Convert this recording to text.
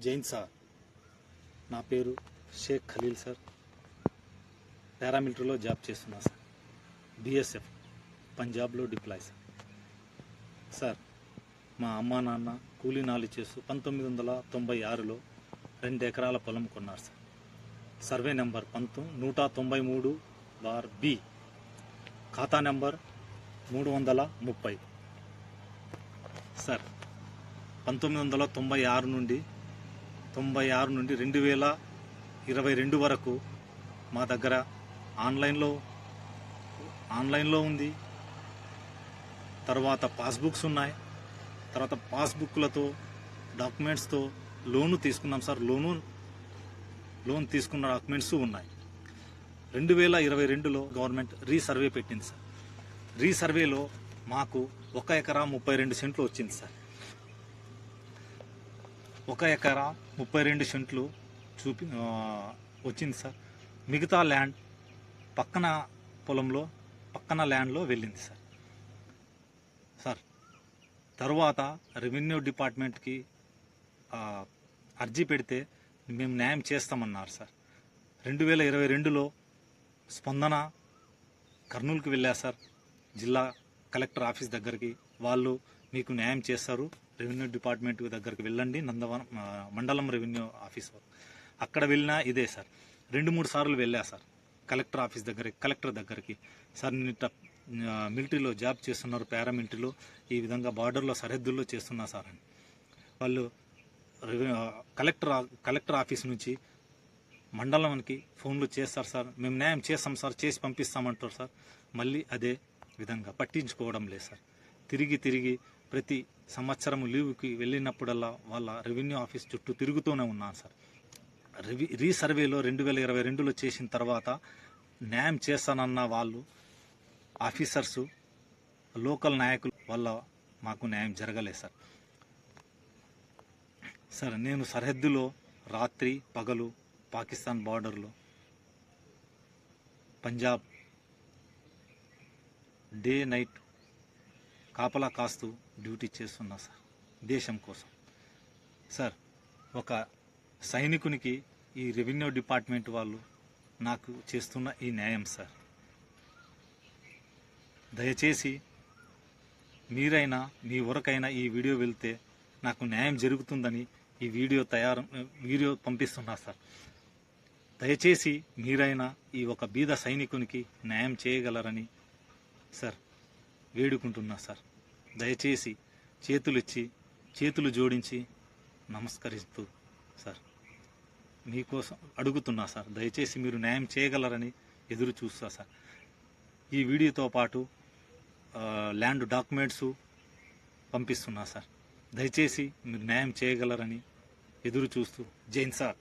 Jain sir. నా పేరు Sheikh Khaleel sir. పారామిలిటరీలో జాబ్ చేస్తున్నా సార్. బిఎస్ఎఫ్ పంజాబ్లో డిప్లాయ్ సార్. సార్ మా అమ్మ నాన్న కూలీ నాలి చేస్తూ పంతొమ్మిది వందల తొంభై ఆరులో రెండు ఎకరాల పొలం కొన్నారు సార్. సర్వే నెంబర్ పంతొ నూట తొంభై మూడు బార్ బి. ఖాతా నెంబర్ మూడు వందల ముప్పై. సార్ పంతొమ్మిది వందల తొంభై ఆరు నుండి తొంభై ఆరు నుండి రెండు వేల ఇరవై రెండు వరకు మా దగ్గర ఆన్లైన్లో ఆన్లైన్లో ఉంది. తర్వాత పాస్బుక్స్ ఉన్నాయి. తర్వాత పాస్బుక్లతో డాక్యుమెంట్స్తో లోను తీసుకున్నాం సార్. లోను లోన్ తీసుకున్న డాక్యుమెంట్స్ ఉన్నాయి. రెండు వేల ఇరవై రెండులో గవర్నమెంట్ రీసర్వే పెట్టింది సార్. రీసర్వేలో మాకు ఒక ఎకరా ముప్పై రెండు సెంట్లు వచ్చింది సార్. ఒక ఎకరా ముప్పై రెండు సెంట్లు చూపి వచ్చింది సార్. మిగతా ల్యాండ్ పక్కన పొలంలో పక్కన ల్యాండ్లో వెళ్ళింది సార్. సార్ తర్వాత రెవెన్యూ డిపార్ట్మెంట్కి అర్జీ పెడితే మేము న్యాయం చేస్తామన్నారు సార్. రెండు వేల ఇరవై రెండులో స్పందన కర్నూలుకి వెళ్ళా సార్. జిల్లా కలెక్టర్ ఆఫీస్ దగ్గరికి వాళ్ళు మీకు న్యాయం చేస్తారు. రెవెన్యూ డిపార్ట్మెంట్ దగ్గరికి వెళ్ళండి నందవరం మండలం రెవెన్యూ ఆఫీస్ అక్కడ వెళ్ళినా ఇదే సార్. రెండు మూడు సార్లు వెళ్ళా సార్. కలెక్టర్ ఆఫీస్ దగ్గరికి కలెక్టర్ దగ్గరికి. సార్ నేను ఇట్లా, మిలిటరీలో జాబ్ చేస్తున్నారు పారామిలిటరీలో. ఈ విధంగా బార్డర్లో సరిహద్దుల్లో చేస్తున్నా సార్ అని. వాళ్ళు కలెక్టర్ కలెక్టర్ ఆఫీస్ నుంచి మండలానికి ఫోన్లు చేస్తారు సార్. మేము న్యాయం చేస్తాం సార్ చేసి పంపిస్తామంటారు సార్. మళ్ళీ అదే విధంగా పట్టించుకోవడం లేదు సార్. తిరిగి తిరిగి ప్రతి సంవత్సరం లీవ్కి వెళ్ళినప్పుడల్లా వాళ్ళ రెవెన్యూ ఆఫీస్ చుట్టూ తిరుగుతూనే ఉన్నాను సార్. రివి రీసర్వేలో రెండు వేల ఇరవై రెండులో చేసిన తర్వాత న్యాయం చేస్తానన్న వాళ్ళు ఆఫీసర్సు లోకల్ నాయకులు వల్ల మాకు న్యాయం జరగలేదు సార్. సార్ నేను సరిహద్దులో రాత్రి పగలు పాకిస్తాన్ బార్డర్లో పంజాబ్ డే నైట్ కాపలా కాస్తూ డ్యూటీ చేస్తున్నా సార్ దేశం కోసం. సార్ ఒక సైనికునికి ఈ రెవెన్యూ డిపార్ట్మెంట్ వాళ్ళు నాకు చేస్తున్న ఈ న్యాయం సార్. దయచేసి మీరైనా మీ వరకైనా ఈ వీడియో వెళ్తే నాకు న్యాయం జరుగుతుందని ఈ వీడియో తయారు వీడియో పంపిస్తున్నా సార్. దయచేసి మీరైనా ఈ ఒక బీద సైనికునికి న్యాయం చేయగలరని సార్ వేడుకుంటున్నా సార్. దయచేసి చేతులు ఇచ్చి చేతులు జోడించి నమస్కరిస్తూ సార్. మీకోసం అడుగుతున్నా సార్. దయచేసి మీరు న్యాయం చేయగలరని ఎదురు చూస్తా సార్. ఈ వీడియోతో పాటు ల్యాండ్ డాక్యుమెంట్స్ పంపిస్తున్నా సార్. దయచేసి మీరు న్యాయం చేయగలరని ఎదురు చూస్తూ జైన్ సార్.